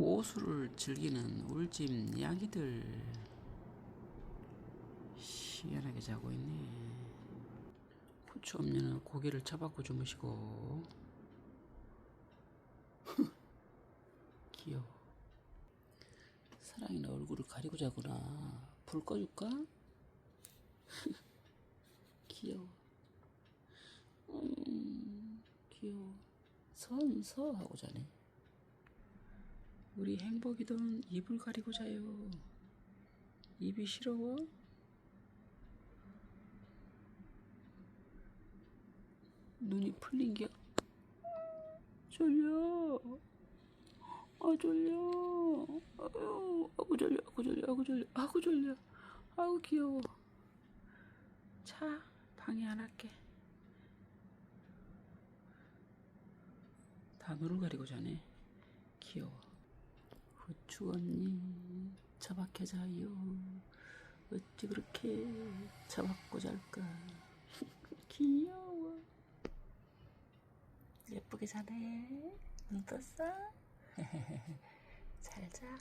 호수를 즐기는 울집 야기들. 시원하게 자고 있네. 후추 없냐는 고개를 쳐박고 주무시고. 귀여워. 사랑이는 얼굴을 가리고 자구나 불 꺼줄까? 귀여워. 음, 귀여워. 선서 하고 자네 우리 행복이던 입을 가리고 자요. 입이 시려워? 눈이 풀린겨? 졸려. 아 졸려. 아유 아구 졸려 아구 졸려 아구 졸려 아구 졸려. 아우 귀여워. 자 방해 안 할게. 다 눈을 가리고 자네. 귀여워 언니 처박혀 자요. 어찌 그렇게 처박고 잘까? 귀여워. 예쁘게 자네. 눈 떴어? 잘자